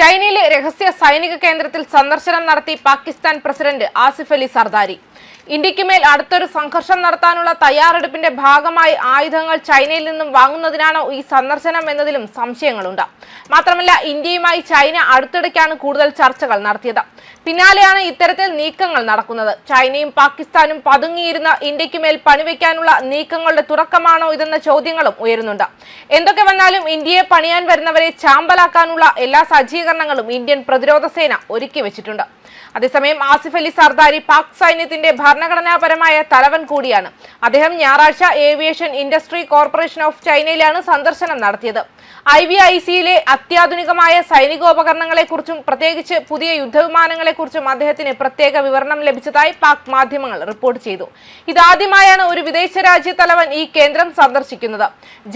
ചൈനയിലെ രഹസ്യ സൈനിക കേന്ദ്രത്തിൽ സന്ദർശനം നടത്തി പാകിസ്ഥാൻ പ്രസിഡന്റ് ആസിഫ് അലി സർദാരി. ഇന്ത്യയ്ക്ക് മേൽ അടുത്തൊരു സംഘർഷം നടത്താനുള്ള തയ്യാറെടുപ്പിന്റെ ഭാഗമായി ആയുധങ്ങൾ ചൈനയിൽ നിന്നും വാങ്ങുന്നതിനാണോ ഈ സന്ദർശനം എന്നതിലും സംശയങ്ങളുണ്ട്. മാത്രമല്ല ഇന്ത്യയുമായി ചൈന അടുത്തിടയ്ക്കാണ് കൂടുതൽ ചർച്ചകൾ നടത്തിയത്. പിന്നാലെയാണ് ഇത്തരത്തിൽ നീക്കങ്ങൾ നടക്കുന്നത്. ചൈനയും പാകിസ്ഥാനും പതുങ്ങിയിരുന്ന ഇന്ത്യയ്ക്ക് മേൽ പണിവെക്കാനുള്ള നീക്കങ്ങളുടെ തുടക്കമാണോ ഇതെന്ന ചോദ്യങ്ങളും ഉയരുന്നുണ്ട്. എന്തൊക്കെ വന്നാലും ഇന്ത്യയെ പണിയാൻ വരുന്നവരെ ചാമ്പലാക്കാനുള്ള എല്ലാ സജ്ജീകരണങ്ങളും ഇന്ത്യൻ പ്രതിരോധ സേന ഒരുക്കി വെച്ചിട്ടുണ്ട് അതേസമയം ആസിഫ് അലി സർദാരി പാക് സൈന്യത്തിന്റെ ഭരണഘടനാപരമായ തലവൻ കൂടിയാണ്. അദ്ദേഹം ഞായറാഴ്ച ഏവിയേഷൻ ഇൻഡസ്ട്രി കോർപ്പറേഷൻ ഓഫ് ചൈനയിലാണ് സന്ദർശനം നടത്തിയത്. ഐ വി ഐ സിയിലെ അത്യാധുനികമായ സൈനികോപകരണങ്ങളെക്കുറിച്ചും പ്രത്യേകിച്ച് പുതിയ യുദ്ധവിമാനങ്ങളെക്കുറിച്ചും അദ്ദേഹത്തിന് പ്രത്യേക വിവരണം ലഭിച്ചതായി പാക് മാധ്യമങ്ങൾ റിപ്പോർട്ട് ചെയ്തു. ഇതാദ്യമായാണ് ഒരു വിദേശ രാജ്യ തലവൻ ഈ കേന്ദ്രം സന്ദർശിക്കുന്നത്.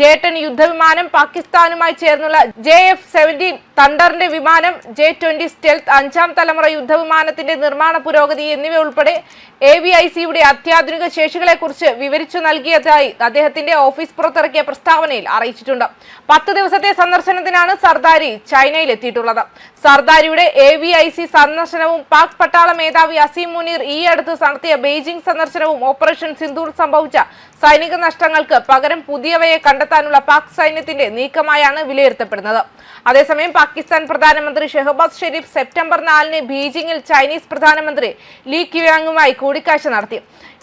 ജേട്ടൻ യുദ്ധവിമാനം പാകിസ്ഥാനുമായി ചേർന്നുള്ള ജെ എഫ് സെവന്റീൻ തണ്ടറിന്റെ വിമാനം ജെ ട്വന്റി സ്റ്റെൽത്ത് അഞ്ചാം തലമുറ യുദ്ധവിമാനത്തിന്റെ നിർമ്മാണ പുരോഗതി എന്നിവ ഉൾപ്പെടെ എ വി ഐ സിയുടെ അത്യാധുനിക ശേഷികളെക്കുറിച്ച് വിവരിച്ചു നൽകിയതായി അദ്ദേഹത്തിന്റെ ഓഫീസ് പുറത്തിറക്കിയ പ്രസ്താവനയിൽ അറിയിച്ചിട്ടുണ്ട്. പത്ത് ദിവസത്തെ സന്ദർശനത്തിനാണ് സർദാരി ചൈനയിൽ എത്തിയിട്ടുള്ളത് സർദാരിയുടെ എ വി ഐ സി സന്ദർശനവും പാക് പട്ടാള മേധാവി അസീം മുനീർ ഈ അടുത്ത് നടത്തിയ ബെയ്ജിംഗ് സന്ദർശനവും ഓപ്പറേഷൻ സിന്ദൂർ സംഭവിച്ച സൈനിക നഷ്ടങ്ങൾക്ക് പകരം പുതിയവയെ കണ്ടെത്താനുള്ള പാക് സൈന്യത്തിന്റെ നീക്കമായാണ് വിലയിരുത്തപ്പെടുന്നത്. അതേസമയം പാകിസ്ഥാൻ പ്രധാനമന്ത്രി ഷെഹബാസ് ഷെരീഫ് സെപ്റ്റംബർ നാലിന് ബീജിംഗിൽ ചൈനീസ് പ്രധാനമന്ത്രി ലീ ക്യുയാങ്ങുമായി കൂടിക്കാഴ്ച നടത്തി.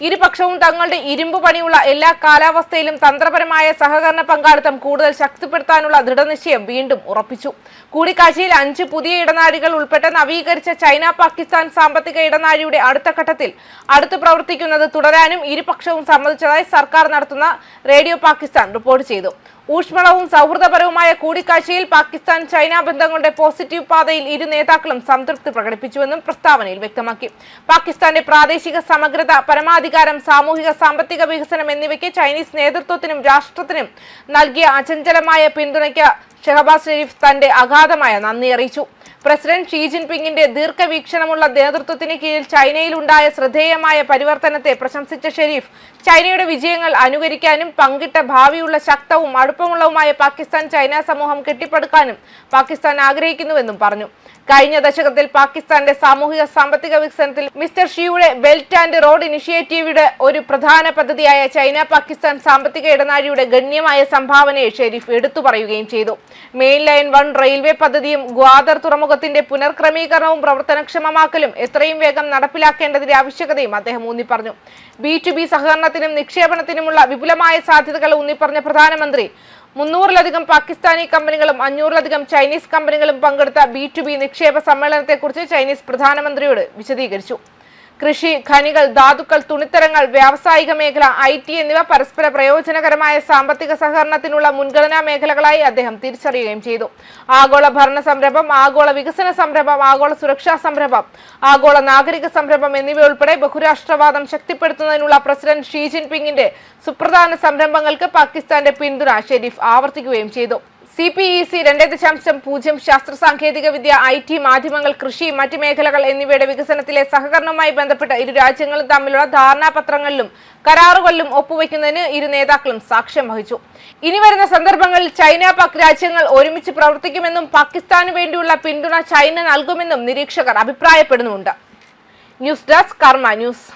ഇരുപക്ഷവും തങ്ങളുടെ ഇരുമ്പ് പണിയുള്ള എല്ലാ കാലാവസ്ഥയിലും തന്ത്രപരമായ സഹകരണ പങ്കാളിത്തം കൂടുതൽ ശക്തിപ്പെടുത്താനുള്ള ദൃഢനിശ്ചയം വീണ്ടും ഉറപ്പിച്ചു. കൂടിക്കാഴ്ചയിൽ അഞ്ച് പുതിയ ഇടനാഴികൾ ഉൾപ്പെട്ട നവീകരിച്ച ചൈന പാകിസ്ഥാൻ സാമ്പത്തിക ഇടനാഴിയുടെ അടുത്ത ഘട്ടത്തിൽ അടുത്ത് പ്രവർത്തിക്കുന്നത് തുടരാനും ഇരുപക്ഷവും സമ്മതിച്ചതായി സർക്കാർ നടത്തുന്ന റേഡിയോ പാകിസ്ഥാൻ റിപ്പോർട്ട് ചെയ്തു. ഊഷ്മളവും സൗഹൃദപരവുമായ കൂടിക്കാഴ്ചയിൽ പാകിസ്ഥാൻ ചൈന ബന്ധങ്ങളുടെ പോസിറ്റീവ് പാതയിൽ ഇരു നേതാക്കളും സംതൃപ്തി പ്രകടിപ്പിച്ചുവെന്നും പ്രസ്താവനയിൽ വ്യക്തമാക്കി. പാകിസ്ഥാന്റെ പ്രാദേശിക സമഗ്രത പരമാധികാരം സാമൂഹിക സാമ്പത്തിക വികസനം എന്നിവയ്ക്ക് ചൈനീസ് നേതൃത്വത്തിനും രാഷ്ട്രത്തിനും നൽകിയ അചഞ്ചലമായ പിന്തുണയ്ക്ക് ഷെഹബാസ് ഷെരീഫ് തന്റെ അഗാധമായ നന്ദി അറിയിച്ചു. പ്രസിഡന്റ് ഷീ ജിൻപിങ്ങിന്റെ ദീർഘവീക്ഷണമുള്ള നേതൃത്വത്തിന് കീഴിൽ ചൈനയിലുണ്ടായ ശ്രദ്ധേയമായ പരിവർത്തനത്തെ പ്രശംസിച്ച ഷെരീഫ് ചൈനയുടെ വിജയങ്ങൾ അനുകരിക്കാനും പങ്കിട്ട ഭാവിയുള്ള ശക്തവും അടുപ്പമുള്ളതുമായ പാകിസ്ഥാൻ ചൈന സമൂഹം കെട്ടിപ്പടുക്കാനും പാകിസ്ഥാൻ ആഗ്രഹിക്കുന്നുവെന്നും പറഞ്ഞു. കഴിഞ്ഞ ദശകത്തിൽ പാകിസ്ഥാന്റെ സാമൂഹിക സാമ്പത്തിക വികസനത്തിൽ മിസ്റ്റർ ഷിയുടെ ബെൽറ്റ് ആൻഡ് റോഡ് ഇനിഷ്യേറ്റീവിയുടെ ഒരു പ്രധാന പദ്ധതിയായ ചൈന പാകിസ്ഥാൻ സാമ്പത്തിക ഇടനാഴിയുടെ ഗണ്യമായ സംഭാവനയെ ഷെരീഫ് എടുത്തു പറയുകയും ചെയ്തു. മെയിൻ ലൈൻ വൺ റെയിൽവേ പദ്ധതിയും ഗ്വാദർ തുറമുഖത്തിന്റെ പുനർക്രമീകരണവും പ്രവർത്തനക്ഷമമാക്കലും എത്രയും വേഗം നടപ്പിലാക്കേണ്ടതിന്റെ ആവശ്യകതയും അദ്ദേഹം ഊന്നിപ്പറഞ്ഞു. ബി ടു ബി സഹകരണത്തിനും നിക്ഷേപണത്തിനുമുള്ള വിപുലമായ സാധ്യതകൾ ഊന്നിപ്പറഞ്ഞ പ്രധാനമന്ത്രി മുന്നൂറിലധികം പാകിസ്ഥാനി കമ്പനികളും അഞ്ഞൂറിലധികം ചൈനീസ് കമ്പനികളും പങ്കെടുത്ത ബി ടു ബി നിക്ഷേപ സമ്മേളനത്തെക്കുറിച്ച് ചൈനീസ് പ്രധാനമന്ത്രിയോട് വിശദീകരിച്ചു. കൃഷി ഖനികൾ ധാതുക്കൾ തുണിത്തരങ്ങൾ വ്യാവസായിക മേഖല ഐ ടി എന്നിവ പരസ്പര പ്രയോജനകരമായ സാമ്പത്തിക സഹകരണത്തിനുള്ള മുൻഗണനാ മേഖലകളായി അദ്ദേഹം തിരിച്ചറിയുകയും ചെയ്തു. ആഗോള ഭരണ സംരംഭം ആഗോള വികസന സംരംഭം ആഗോള സുരക്ഷാ സംരംഭം ആഗോള നാഗരിക സംരംഭം എന്നിവയുൾപ്പെടെ ബഹുരാഷ്ട്രവാദം ശക്തിപ്പെടുത്തുന്നതിനുള്ള പ്രസിഡന്റ് ഷീ ജിൻപിങ്ങിന്റെ സുപ്രധാന സംരംഭങ്ങൾക്ക് പാകിസ്ഥാന്റെ പിന്തുണ ഷെരീഫ് ആവർത്തിക്കുകയും ചെയ്തു. സി പി ഇ സി രണ്ട് ദശാംശം പൂജ്യം ശാസ്ത്ര സാങ്കേതിക വിദ്യ ഐ ടി മാധ്യമങ്ങൾ കൃഷി മറ്റ് മേഖലകൾ എന്നിവയുടെ വികസനത്തിലെ സഹകരണവുമായി ബന്ധപ്പെട്ട ഇരു രാജ്യങ്ങളും തമ്മിലുള്ള ധാരണാപത്രങ്ങളിലും കരാറുകളിലും ഒപ്പുവെക്കുന്നതിന് ഇരു നേതാക്കളും സാക്ഷ്യം വഹിച്ചു. ഇനി വരുന്ന സന്ദർഭങ്ങളിൽ ചൈന പാക് രാജ്യങ്ങൾ ഒരുമിച്ച് പ്രവർത്തിക്കുമെന്നും പാകിസ്ഥാന് വേണ്ടിയുള്ള പിന്തുണ ചൈന നൽകുമെന്നും നിരീക്ഷകർ അഭിപ്രായപ്പെടുന്നുണ്ട് ന്യൂസ് ഡെസ്ക് കർമ്മ ന്യൂസ്.